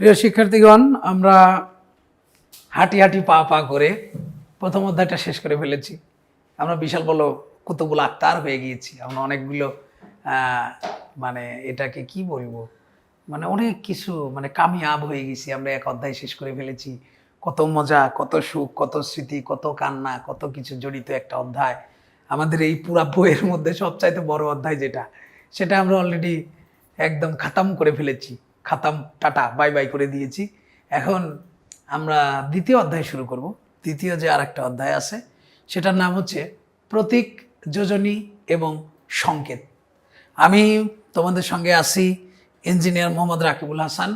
প্রিয় শিক্ষার্থীগণ, আমরা হাঁটি হাঁটি পা পা করে প্রথম অধ্যায়টা শেষ করে ফেলেছি। আমরা বিশাল বলো কতগুলো আক্তার হয়ে গিয়েছি। আমরা অনেকগুলো মানে এটাকে কি বলব? মানে অনেক কিছু মানে কামিয়াব হয়ে গেছি। আমরা এক অধ্যায় শেষ করে ফেলেছি। কত মজা, কত সুখ, কত স্মৃতি, কত কান্না, কত কিছু জড়িত একটা অধ্যায়। আমাদের এই পুরা বইয়ের মধ্যে সবচাইতে বড় অধ্যায় যেটা, সেটা আমরা অলরেডি একদম খাতাম করে ফেলেছি। খাতাম, টাটা, বাই বাই করে দিয়েছি। এখন আমরা দ্বিতীয় অধ্যায় শুরু করব। দ্বিতীয় যে আর একটা অধ্যায় আছে, সেটার নাম হচ্ছে প্রতীক, যোজনী এবং সংকেত। আমি তোমাদের সঙ্গে আছি ইঞ্জিনিয়ার মোহাম্মদ রাকিবুল হাসান।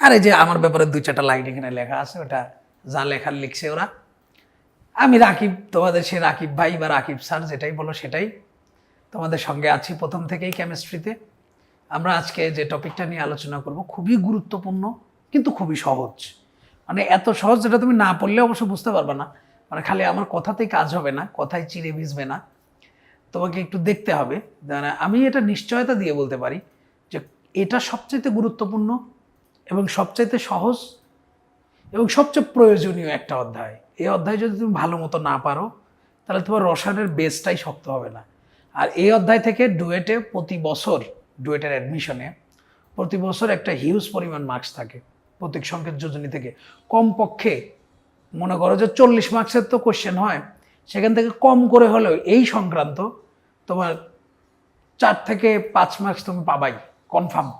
আর এই যে আমার ব্যাপারে দুই চারটা লাইন এখানে লেখা আছে, ওটা যা লেখার লিখছে ওরা। আমি রাকিব, তোমাদের সে রাকিব ভাই বা রাকিব স্যার যেটাই বলো সেটাই। তোমাদের সঙ্গে আছি প্রথম থেকেই কেমিস্ট্রিতে আমরা আজকে যে টপিকটা নিয়ে আলোচনা করব খুবই গুরুত্বপূর্ণ, কিন্তু খুবই সহজ। মানে এত সহজ যেটা তুমি না পড়লে অবশ্য বুঝতে পারবে না। মানে খালি আমার কথাতেই কাজ হবে না, কথায় চিড়ে ভিজবে না। তোমাকে একটু দেখতে হবে। মানে আমি এটা নিশ্চয়তা দিয়ে বলতে পারি যে এটা সবচাইতে গুরুত্বপূর্ণ এবং সবচাইতে সহজ এবং সবচেয়ে প্রয়োজনীয় একটা অধ্যায়। এই অধ্যায় যদি তুমি ভালো মতো না পারো, তাহলে তোমার রসায়নের বেসটাই শক্ত হবে না। আর এই অধ্যায় থেকে ডুয়েটে প্রতি বছর ডুয়েটের অ্যাডমিশনে প্রতি বছর একটা হিউজ পরিমাণ মার্কস থাকে। প্রতীক সংকেত যোজনী থেকে কমপক্ষে মনে করো যে চল্লিশ মার্কসের তো কোশ্চেন হয়, সেখান থেকে কম করে হলেও এই সংক্রান্ত তোমার চার থেকে পাঁচ মার্কস তুমি পাবাই কনফার্ম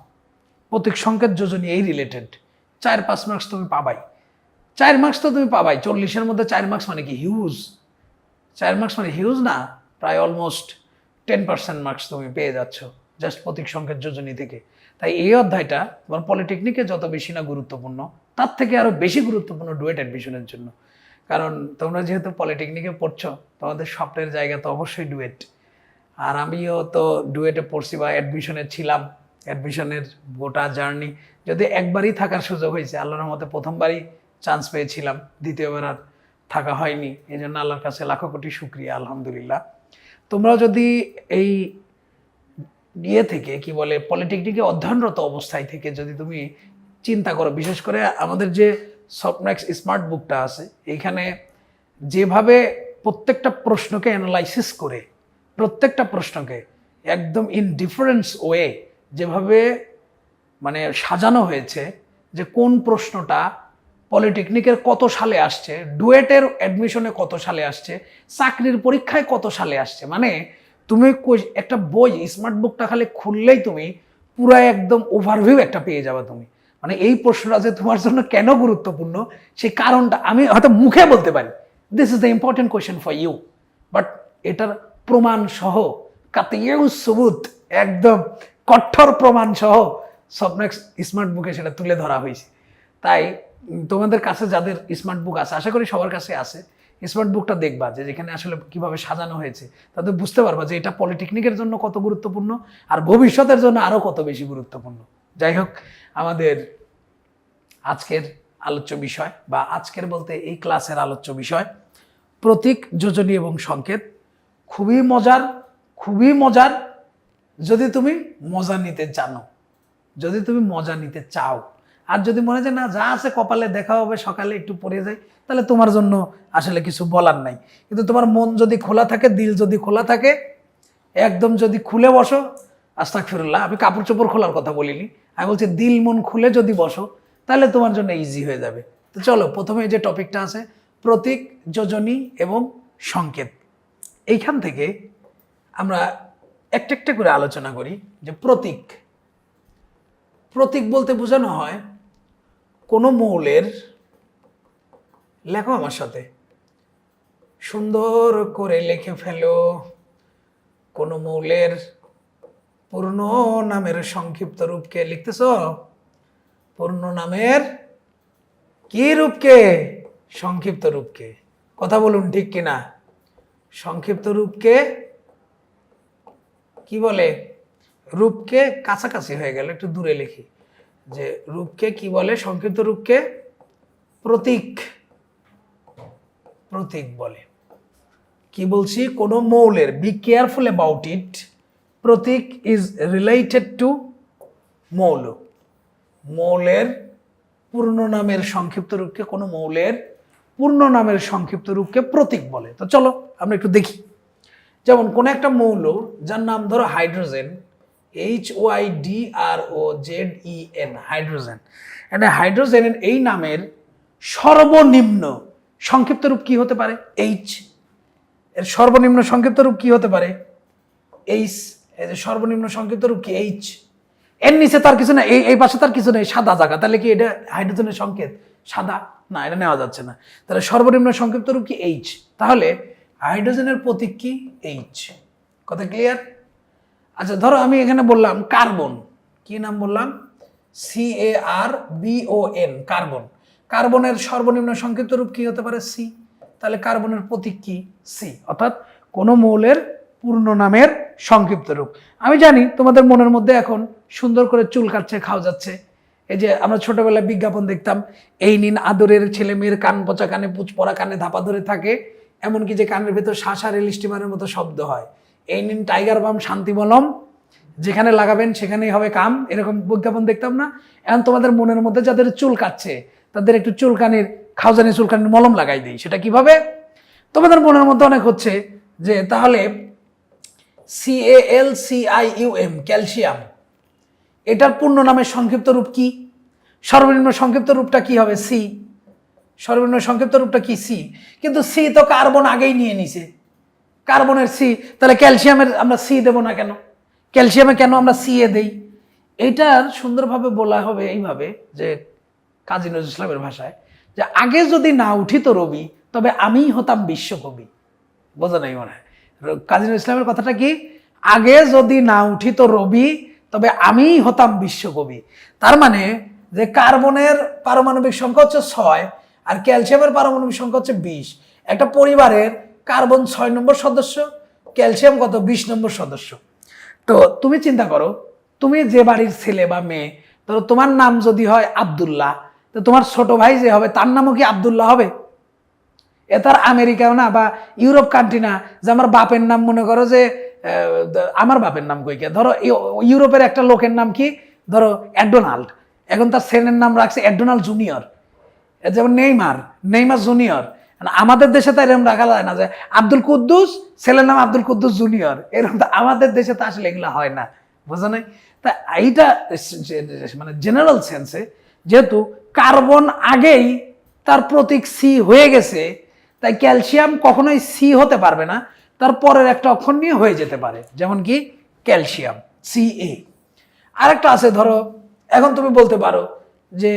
প্রতীক সংকেত যোজনী এই রিলেটেড চার পাঁচ মার্কস তুমি পাবাই। চার মার্কস তো তুমি পাবাই, চল্লিশের মধ্যে চার মার্কস মানে কি হিউজ চার মার্কস মানে হিউজ না, প্রায় অলমোস্ট টেন পার্সেন্ট মার্কস তুমি পেয়ে যাচ্ছ। জাস্ট প্রতীক সংকেত যোজনী থেকে। তাই এই অধ্যায়টা তোমার পলিটেকনিকে যত বেশি না গুরুত্বপূর্ণ, তার থেকে আরও বেশি গুরুত্বপূর্ণ ডুয়েট অ্যাডমিশনের জন্য। কারণ তোমরা যেহেতু পলিটেকনিকে পড়ছো, তোমাদের স্বপ্নের জায়গা তো অবশ্যই ডুয়েট আর আমিও তো ডুয়েটে পড়ছি বা অ্যাডমিশনে ছিলাম অ্যাডমিশনের গোটা জার্নি যদি একবারই থাকার সুযোগ হয়েছে, আল্লাহর মতে প্রথমবারই চান্স পেয়েছিলাম, দ্বিতীয়বার আর থাকা হয়নি। এই জন্য আল্লাহর কাছে লাখো কোটি শুক্রিয়া, আলহামদুলিল্লাহ। তোমরাও যদি এই ইয়ে থেকে, কি বলে পলিটেকনিকে অধ্যয়নরত অবস্থায় থেকে যদি তুমি চিন্তা করো, বিশেষ করে আমাদের যে সফটম্যাক্স স্মার্ট বুকটা আছে এইখানে যেভাবে প্রত্যেকটা প্রশ্নকে অ্যানালাইসিস করে, প্রত্যেকটা প্রশ্নকে একদম ইন ডিফারেন্স ওয়ে যেভাবে মানে সাজানো হয়েছে যে কোন প্রশ্নটা পলিটেকনিকের কত সালে আসছে ডুয়েটের অ্যাডমিশনে কত সালে আসছে, চাকরির পরীক্ষায় কত সালে আসছে মানে তুমি একটা বই স্মার্ট বুকটা খালি খুললেই তুমি পুরো একদম ওভারভিউ একটা পেয়ে যাবে তুমি। মানে এই প্রশ্নটা যে তোমার জন্য কেন গুরুত্বপূর্ণ, সেই কারণটা আমি হয়তো মুখে বলতে পারি। This is the important question for you but এটার প্রমাণ সহ, কাতিয়াউ সবুত, একদম কঠোর প্রমাণ সহ সবনেক্স স্মার্ট বুকে সেটা তুলে ধরা হয়েছে। তাই তোমাদের কাছে যাদের স্মার্ট বুক আছে, আশা করি সবার কাছে আছে। স্মার্ট বুকটা দেখবা যে যেখানে আসলে কীভাবে সাজানো হয়েছে। তাতে বুঝতে পারবা যে এটা পলিটেকনিকের জন্য কত গুরুত্বপূর্ণ আর ভবিষ্যতের জন্য আরও কত বেশি গুরুত্বপূর্ণ। যাই হোক, আমাদের আজকের আলোচ্য বিষয় বা আজকের বলতে এই ক্লাসের আলোচ্য বিষয়, প্রতীক, যোজনী এবং সংকেত। খুবই মজার খুবই মজার। যদি তুমি মজা নিতে জানো, যদি তুমি মজা নিতে চাও আর যদি মনে হয় যে না, যা আছে কপালে দেখা হবে, সকালে একটু পড়ে যাই, তাহলে তোমার জন্য আসলে কিছু বলার নাই। কিন্তু তোমার মন যদি খোলা থাকে, দিল যদি খোলা থাকে, একদম যদি খুলে বসো আস্তাক ফিরুল্লাহ আমি কাপড় চোপড় খোলার কথা বলিনি। আমি বলছি, দিল মন খুলে যদি বসো, তাহলে তোমার জন্য ইজি হয়ে যাবে। তো চলো, প্রথমে যে টপিকটা আছে, প্রতীক, যোজনী এবং সংকেত। এইখান থেকে আমরা একটা একটা করে আলোচনা করি যে প্রতীক। প্রতীক বলতে বোঝানো হয় কোনো মৌলের লেখো আমার সাথে। সুন্দর করে লিখে ফেলো। কোনো মৌলের পূর্ণ নামের সংক্ষিপ্ত রূপকে লিখতেছ? পূর্ণ নামের কি রূপকে? সংক্ষিপ্ত রূপকে। কথা বলুন ঠিক কিনা? সংক্ষিপ্ত রূপকে কি বলে? রূপকে কাছাকাছি হয়ে গেল, একটু দূরে লিখি। যে রূপকে কি বলে? সংক্ষিপ্ত রূপকে প্রতীক। প্রতীক বলে। কি বলছি? কোনো মৌলের বি কেয়ারফুল অ্যাবাউট ইট প্রতীক ইজ রিলেটেড টু মৌল। মৌলের পূর্ণ নামের সংক্ষিপ্ত রূপকে কোনো মৌলের পূর্ণ নামের সংক্ষিপ্ত রূপকে প্রতীক বলে। তো চলো আমরা একটু দেখি। যেমন কোন একটা মৌল যার নাম ধরো hydrogen H Y D R O Z E N hydrogen মানে হাইড্রোজেনের এই নামের সর্বনিম্ন সংক্ষিপ্ত রূপ কি হতে পারে? এইচ এর সর্বনিম্ন সংক্ষিপ্ত রূপ কি হতে পারে? এইচ সর্বনিম্ন সংক্ষিপ্ত রূপ কি? এইচ এর নিচে তার কিছু না, এই এই পাশে তার কিছু নেই, সাদা জায়গা। তাহলে কি এটা হাইড্রোজেনের সংকেত? সাদা? না, এটা নেওয়া যাচ্ছে না। তাহলে সর্বনিম্ন সংক্ষিপ্ত রূপ কি? এইচ তাহলে হাইড্রোজেনের প্রতীক কি? এইচ কথা ক্লিয়ার আচ্ছা ধরো আমি এখানে বললাম কার্বন। কি নাম বললাম? C A R B O N carbon. কার্বনের সর্বনিম্ন সংক্ষিপ্ত রূপ কি হতে পারে? সি তাহলে কার্বনের প্রতীক কি? সি অর্থাৎ কোনো মৌলের পূর্ণ নামের সংক্ষিপ্ত রূপ। আমি জানি তোমাদের মনের মধ্যে এখন সুন্দর করে চুল কাটছে খাওয়া যাচ্ছে। এই যে আমরা ছোটবেলায় বিজ্ঞাপন দেখতাম, এই নিন আদরের ছেলে মেয়ের কান পচা কানে, পুচ পড়া কানে ধাপা ধরে থাকে। এমনকি যে কানের ভেতর শ্বাস আর মতো শব্দ হয়। এই নিন টাইগার বাম শান্তি মলম যেখানে লাগাবেন সেখানেই হবে কাম। এরকম বিজ্ঞাপন দেখতাম না। এখন তোমাদের মনের মধ্যে যাদের চুল কাটছে, তাদের একটু চুলকানির খাওজানি চুলকানির মলম লাগাই দিই। সেটা কীভাবে? তোমাদের মনের মধ্যে অনেক হচ্ছে যে, তাহলে C A L C I U M calcium. এটার পূর্ণ নামের সংক্ষিপ্ত রূপ কি? সর্বনিম্ন সংক্ষিপ্ত রূপটা কি হবে? সি সর্বনিম্ন সংক্ষিপ্ত রূপটা কি? সি কিন্তু সি তো কার্বন আগেই নিয়ে নিছে। কার্বনের সি, তাহলে ক্যালসিয়ামের আমরা সি দেব না কেন? ক্যালসিয়ামে কেন আমরা সি এ দেই? এইটার সুন্দরভাবে বলা হবে এইভাবে যে কাজী নজরুল ইসলামের ভাষায় যে আগে যদি না উঠিত রবি, তবে আমিই হতাম বিশ্বকবি। বোঝা নাই মনে হয়? কাজী নজরুল ইসলামের কথাটা কি? আগে যদি না উঠিত রবি, তবে আমিই হতাম বিশ্বকবি। তার মানে যে কার্বনের পারমাণবিক সংখ্যা হচ্ছে ছয়, আর ক্যালসিয়ামের পারমাণবিক সংখ্যা হচ্ছে বিশ। একটা পরিবারের কার্বন ছয় নম্বর সদস্য, ক্যালসিয়াম কত? বিশ নম্বর সদস্য। তো তুমি চিন্তা করো, তুমি যে বাড়ির ছেলে বা মেয়ে ধরো তোমার নাম যদি হয় আব্দুল্লাহ, তো তোমার ছোট ভাই যে হবে, তার নামও কি আব্দুল্লাহ হবে? এ তার আমেরিকাও না বা ইউরোপ কান্ট্রি না, যে আমার বাপের নাম মনে করো যে আমার বাপের নাম কইকে ধরো ইউরোপের একটা লোকের নাম কি? ধরো অ্যাডোনাল্ড। এখন তার ছেলের নাম রাখছে অ্যাডোনাল্ড জুনিয়র। যেমন নেইমার নেইমার জুনিয়র। আমাদের দেশে তো এরকম রাখা যায় না যে আব্দুল কুদ্দুস, ছেলের নাম আব্দুল কুদ্দুস জুনিয়র। এরকম তো আমাদের দেশে তো আসলে এগুলো হয় না। বুঝো নাই? তা এইটা মানে জেনারেল সেন্সে যেহেতু কার্বন আগেই তার প্রতীক সি হয়ে গেছে, তাই ক্যালসিয়াম কখনোই সি হতে পারবে না, তার পরের একটা অক্ষর নিয়ে হয়ে যেতে পারে, যেমন কি? ক্যালসিয়াম সি এ আরেকটা আছে ধরো, এখন তুমি বলতে পারো যে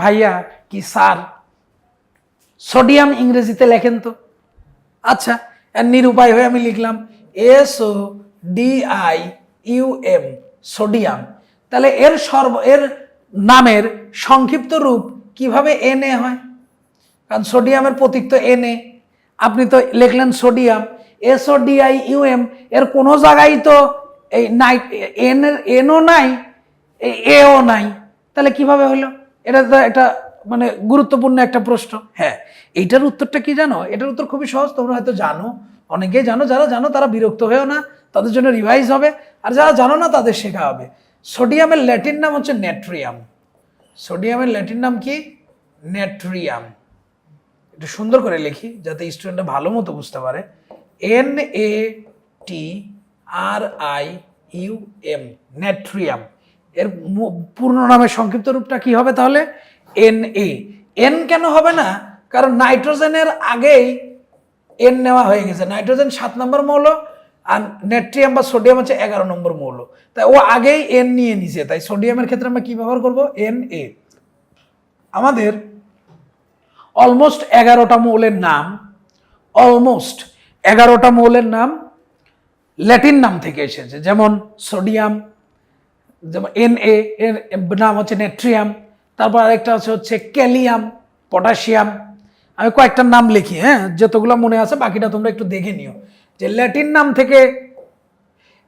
ভাইয়া কি স্যার সোডিয়াম ইংরেজিতে লেখেন তো। আচ্ছা আর নিরুপায় হয়ে আমি লিখলাম S O D I U M sodium. তাহলে এর সর্ব, এর নামের সংক্ষিপ্ত রূপ কীভাবে এন হয়? কারণ সোডিয়ামের প্রতীক তো এন আপনি তো লিখলেন sodium S O D I U M এর কোনো জায়গায় তো এই নাই, এন এনও নাই, এও নাই। তাহলে কীভাবে হলো? এটা তো একটা মানে গুরুত্বপূর্ণ একটা প্রশ্ন। হ্যাঁ এইটার উত্তরটা কি জানো? এটার উত্তর খুবই সহজ, তোমরা হয়তো জানো। অনেকেই জানো, যারা জানো তারা বিরক্ত হয়েও না, তাদের জন্য রিভাইজ হবে। আর যারা জানো না, তাদের শেখা হবে। সোডিয়ামের ল্যাটিন নাম হচ্ছে নেট্রিয়াম সোডিয়ামের ল্যাটিন নাম কি? নেট্রিয়াম একটু সুন্দর করে লিখি, যাতে স্টুডেন্টরা ভালো মতো বুঝতে পারে। N A T R I U M natrium এর পূর্ণ নামের সংক্ষিপ্ত রূপটা কি হবে তাহলে? এন এ এন কেন হবে না? কারণ নাইট্রোজেনের আগেই এন নেওয়া হয়ে গেছে। নাইট্রোজেন সাত নম্বর মৌল আর নেট্রিয়াম বা সোডিয়াম হচ্ছে এগারো নম্বর মৌল। তাই ও আগেই এন নিয়ে নিছে। তাই সোডিয়ামের ক্ষেত্রে আমরা কি ব্যবহার করব? এন এ আমাদের অলমোস্ট এগারোটা মৌলের নাম অলমোস্ট এগারোটা মৌলের নাম ল্যাটিন নাম থেকে এসেছে। যেমন সোডিয়াম, যেমন এন এ এর নাম হচ্ছে নেট্রিয়াম তারপর আরেকটা আছে হচ্ছে ক্যালিয়াম, পটাশিয়াম। আমি কয়েকটা নাম লিখি হ্যাঁ? যতগুলো মনে আছে, বাকিটা তোমরা একটু দেখে নিও। যে ল্যাটিন নাম থেকে,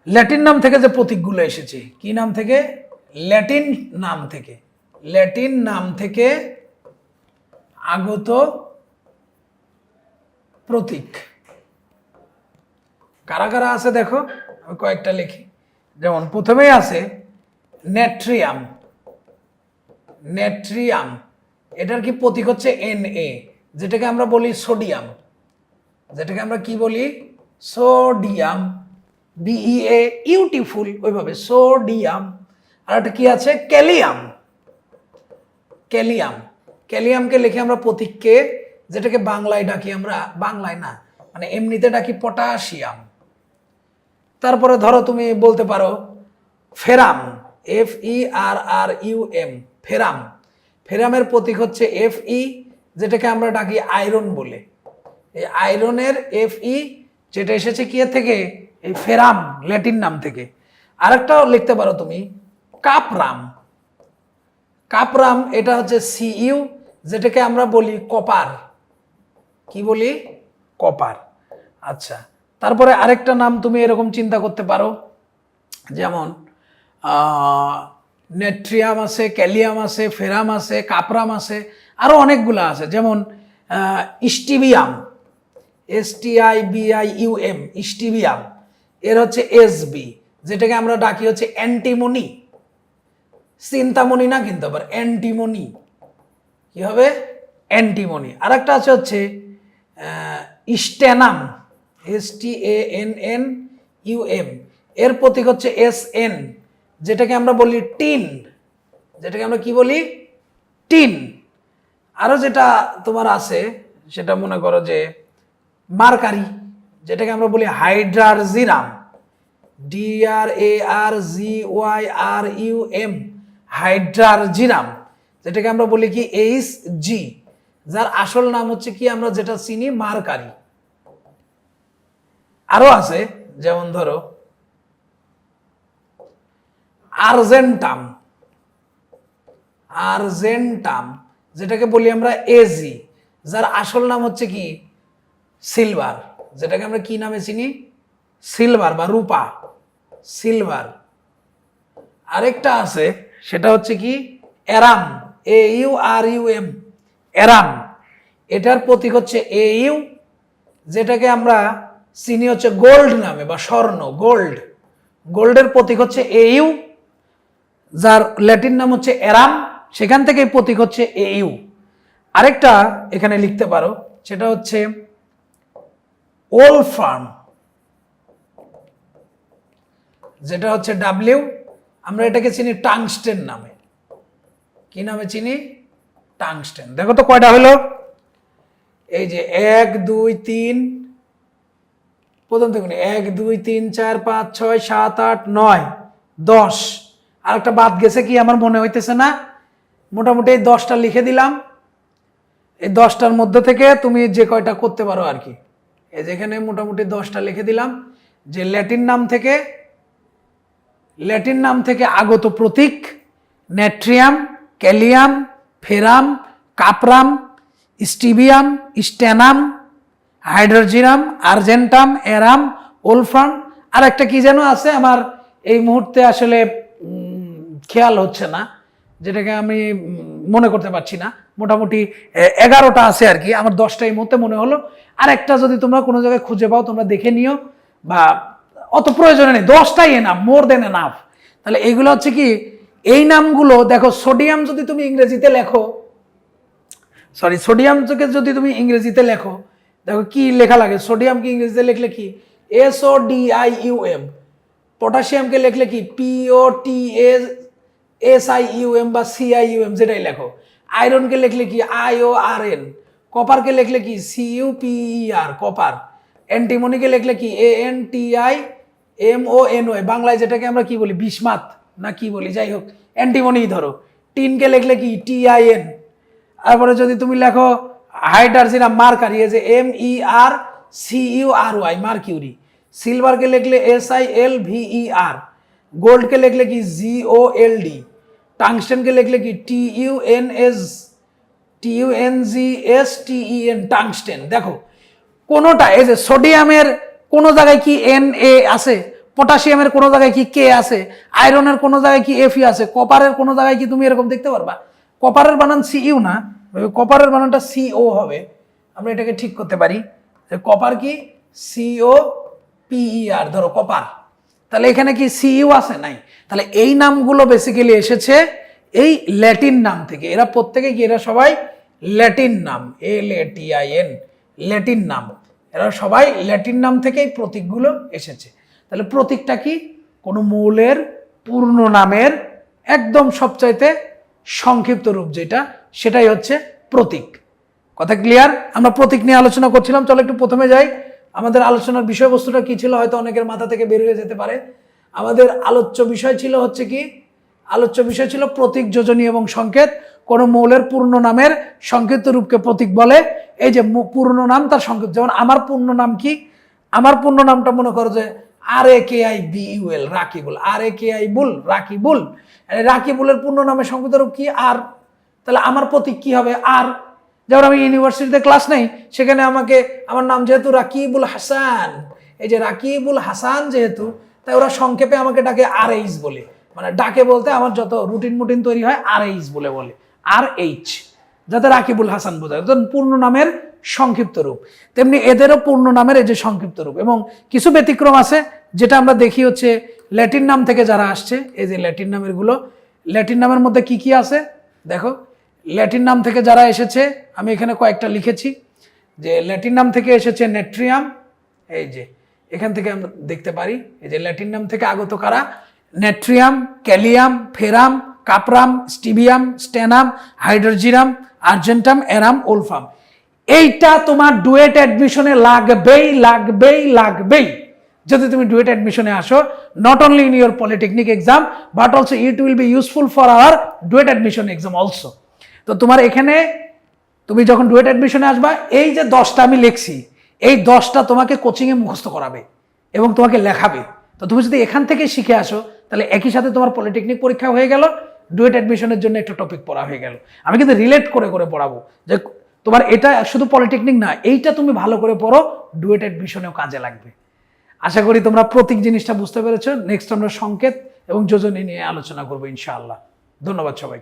ল্যাটিন নাম থেকে যে প্রতীকগুলো এসেছে, কি নাম থেকে? ল্যাটিন নাম থেকে। ল্যাটিন নাম থেকে আগত প্রতীক। কারা কারা আছে দেখো? আমি কয়েকটা লিখি। যেমন প্রথমেই আছে নেট্রিয়াম। নেট্রিয়াম। এটার কি প্রতীক হচ্ছে এন এ যেটাকে আমরা বলি সোডিয়াম। যেটাকে আমরা কি বলি? সোডিয়াম। বিই এ ইউটিফুল ওইভাবে। সোডিয়াম। আর একটা কি আছে? ক্যালিয়াম। ক্যালিয়াম। ক্যালিয়ামকে লিখে আমরা প্রতীককে, যেটাকে বাংলায় ডাকি আমরা, বাংলায় না মানে এমনিতে ডাকি পটাশিয়াম। তারপরে ধরো তুমি বলতে পারো, ferrum F E R R U M ferrum. ফেরামের প্রতীক হচ্ছে এফ ই যেটাকে আমরা ডাকি আয়রন বলে। এই আয়রনের এফ ই যেটা এসেছে কি থেকে? এই ফেরাম, ল্যাটিন নাম থেকে। আরেকটাও লিখতে পারো তুমি, কাপরাম। কাপরাম, এটা হচ্ছে সিইউ যেটাকে আমরা বলি কপার। কি বলি? কপার। আচ্ছা তারপরে আরেকটা নাম তুমি এরকম চিন্তা করতে পারো। যেমন নেট্রিয়াম আছে, ক্যালিয়াম আছে, ফেরাম আছে, কাপরাম আছে আরও অনেকগুলো আছে। যেমন stibium S T I B I U M stibium এর হচ্ছে এস বি, যেটাকে আমরা ডাকি হচ্ছে অ্যান্টিমনি। চিন্তামণি না কিন্তু আবার, অ্যান্টিমনি। কি হবে? অ্যান্টিমনি। আর একটা আছে হচ্ছে stannum S T A N N U M. এর প্রতীক হচ্ছে এস এন। যেটাকে আমরা বলি টিন। যেটাকে আমরা কি বলি? টিন। আরও যেটা তোমার আছে, সেটা মনে করো যে মার্কারি, যেটাকে আমরা বলি hydrargyrum. D R A R G Y R U M hydrargyrum. যেটাকে আমরা বলি কি এইচ জি যার আসল নাম হচ্ছে কি আমরা যেটা চিনি মার্কারি। আরও আছে, যেমন ধরো আর্জেন্টাম। আর্জেন্টাম, যেটাকে বলি আমরা এজি যার আসল নাম হচ্ছে কি? সিলভার। যেটাকে আমরা কি নামে চিনি? সিলভার বা রূপা। সিলভার। আরেকটা আছে, সেটা হচ্ছে কি? Aurum A U R U M aurum. এটার প্রতীক হচ্ছে এ ইউ যেটাকে আমরা চিনি হচ্ছে গোল্ড নামে বা স্বর্ণ, গোল্ড। গোল্ডের প্রতীক হচ্ছে এ ইউ যার ল্যাটিন নাম হচ্ছে এরাম, সেখান থেকে প্রতীক হচ্ছে এ ইউ। আরেকটা এখানে লিখতে পারো, সেটা হচ্ছে ওল ফার্ম, যেটা হচ্ছে ডাব্লিউ, আমরা এটাকে চিনি টাংস্টেন নামে। কি নামে চিনি? টাংস্টেন। দেখো তো কয়টা হলো? এই যে এক, দুই, তিন, প্রথম থেকে এক, দুই, তিন, চার, পাঁচ, ছয়, সাত, আট, নয়, দশ। আর একটা বাদ গেছে কি আমার মনে হইতেছে না। মোটামুটি এই দশটা লিখে দিলাম। এই দশটার মধ্যে থেকে তুমি যে কয়টা করতে পারো আর কি। এই যেখানে মোটামুটি দশটা লিখে দিলাম। যে ল্যাটিন নাম থেকে, ল্যাটিন নাম থেকে আগত প্রতীক, natrium, kalium, ferrum, cuprum, stibium stannum hydrargyrum argentum aurum wolfram আর একটা কি যেন আছে আমার এই মুহূর্তে আসলে খেয়াল হচ্ছে না, যেটাকে আমি মনে করতে পারছি না। মোটামুটি এগারোটা আছে আর কি। আমার দশটা এই মুহূর্তে মনে হলো। আর একটা যদি তোমরা কোনো জায়গায় খুঁজে পাও, তোমরা দেখে নিও। বা অত প্রয়োজনে নেই। দশটাই এনাফ মোর দেন এনাফ তাহলে এইগুলো হচ্ছে কি, এই নামগুলো, দেখো সোডিয়াম যদি তুমি ইংরেজিতে লেখো সরি সোডিয়াম যদি তুমি ইংরেজিতে লেখো, দেখো কি লেখা লাগে? সোডিয়াম কি ইংরেজিতে লিখলে কি? S O D I U M পটাশিয়ামকে লিখলে কি? P T S S I U M বা সি আই ইউ এম যেটাই লেখো। আয়রনকে লিখলে কি? I O R N. কপারকে লিখলে কি? C U P E R copper. অ্যান্টিমনিকে লিখলে কি? A N T I M O N Y বাংলায় যেটাকে আমরা কি বলি? বিস্মাত না কি বলি? যাই হোক, অ্যান্টিমনি ধরো। টিনকে লিখলে কি? টি আই এন তারপরে যদি তুমি লেখো হাইড্রাজিনা মার্কারি যে M E R C U R Y mercury. সিলভারকে লিখলে S I L V E R গোল্ডকে লিখলে কি জি ও এল ডি টাংস্টেনকে লিখলে কি T U N S T U N G S T E N tungsten. দেখো, কোনোটা, এই যে সোডিয়ামের কোনো জায়গায় কি এন এ আছে, পটাশিয়ামের কোনো জায়গায় কি কে আছে, আয়রনের কোনো জায়গায় কি এফ ই আছে, কপারের কোনো জায়গায় কি তুমি এরকম দেখতে পারবা? কপারের বানান সি ইউ না কপারের বানানটা সি ও হবে। আমরা এটাকে ঠিক করতে পারি যে কপার কি? সি ও পিই আর ধরো কপার। তাহলে এখানে কি সি ইউ আছে? নাই। তাহলে এই নামগুলো বেসিক্যালি এসেছে এই ল্যাটিন নাম থেকে। এরা প্রত্যেকে কি? এরা সবাই ল্যাটিন নাম। L A T I N Latin নাম। এরা সবাই ল্যাটিন নাম থেকেই প্রতীকগুলো এসেছে। তাহলে প্রতীকটা কি? কোনো মৌলের পূর্ণ নামের একদম সবচাইতে সংক্ষিপ্ত রূপ যেটা, সেটাই হচ্ছে প্রতীক। কথা ক্লিয়ার আমরা প্রতীক নিয়ে আলোচনা করছিলাম। চলো একটু প্রথমে যাই। আমাদের আলোচনার বিষয়বস্তুটা কি ছিল হয়তো অনেকের মাথা থেকে বের হয়ে যেতে পারে। আমাদের আলোচ্য বিষয় ছিল হচ্ছে কি, আলোচ্য বিষয় ছিল প্রতীক যোজনী এবং সংকেত। কোন মৌলের পূর্ণ নামের সংক্ষিপ্ত রূপকে প্রতীক বলে। এই যে পূর্ণ নাম তার সংক্ষিপ্ত যেমন আমার পূর্ণ নাম কি? আমার পূর্ণ নামটা মনে করো যে R A K I B U L Rakibul R A K I বুল রাকিবুল রাকিবুলের পূর্ণ নামের সংক্ষিপ্ত রূপ কি? আর। তাহলে আমার প্রতীক কি হবে? আর। যেমন আমি ইউনিভার্সিটিতে ক্লাস নেই, সেখানে আমাকে, আমার নাম যেহেতু রাকিবুল হাসান। এই যে রাকিবুল হাসান যেহেতু, তাই ওরা সংক্ষেপে আমাকে ডাকে আর এইচ বলে। মানে ডাকে বলতে আমার যত রুটিন মুটিন তৈরি হয়, আর এইচ বলে বলে। আর এইচ, যাতে রাকিবুল হাসান বোঝায়। পূর্ণ নামের সংক্ষিপ্ত রূপ। তেমনি এদেরও পূর্ণ নামের এই যে সংক্ষিপ্ত রূপ। এবং কিছু ব্যতিক্রম আছে, যেটা আমরা দেখি হচ্ছে ল্যাটিন নাম থেকে যারা আসছে, এই যে ল্যাটিন নামেরগুলো ল্যাটিন নামের মধ্যে কি কি আছে? দেখো। ল্যাটিন নাম থেকে যারা এসেছে, আমি এখানে কয়েকটা লিখেছি। যে ল্যাটিন নাম থেকে এসেছে নেট্রিয়াম, এই যে, এখান থেকে আমরা দেখতে পারি। এই যে ল্যাটিন নাম থেকে আগত কারা? Natrium, kalium, ferrum, cuprum, stibium, stannum, hydrargyrum, argentum, aurum, wolfram. এইটা তোমার ডুয়েট অ্যাডমিশনে লাগবেই লাগবেই লাগবেই। যদি তুমি ডুয়েট অ্যাডমিশনে আসো not only in your polytechnic exam but also it will be useful for our DUET admission exam also তো তোমার এখানে তুমি যখন ডুয়েট অ্যাডমিশনে আসবা, এই যে দশটা আমি লিখছি, এই দশটা তোমাকে কোচিংয়ে মুখস্থ করাবে এবং তোমাকে লেখাবে। তো তুমি যদি এখান থেকে শিখে আসো, তাহলে একই সাথে তোমার পলিটেকনিক পরীক্ষা হয়ে গেল ডুয়েট অ্যাডমিশনের জন্য একটা টপিক পড়া হয়ে গেল। আমি কিন্তু রিলেট করে করে পড়াবো যে তোমার এটা শুধু পলিটেকনিক না, এইটা তুমি ভালো করে পড়ো ডুয়েট অ্যাডমিশনেও কাজে লাগবে। আশা করি তোমরা প্রতীক জিনিসটা বুঝতে পেরেছ। নেক্সট আমরা সংকেত এবং যোজনী নিয়ে আলোচনা করব ইনশাআল্লাহ। ধন্যবাদ সবাই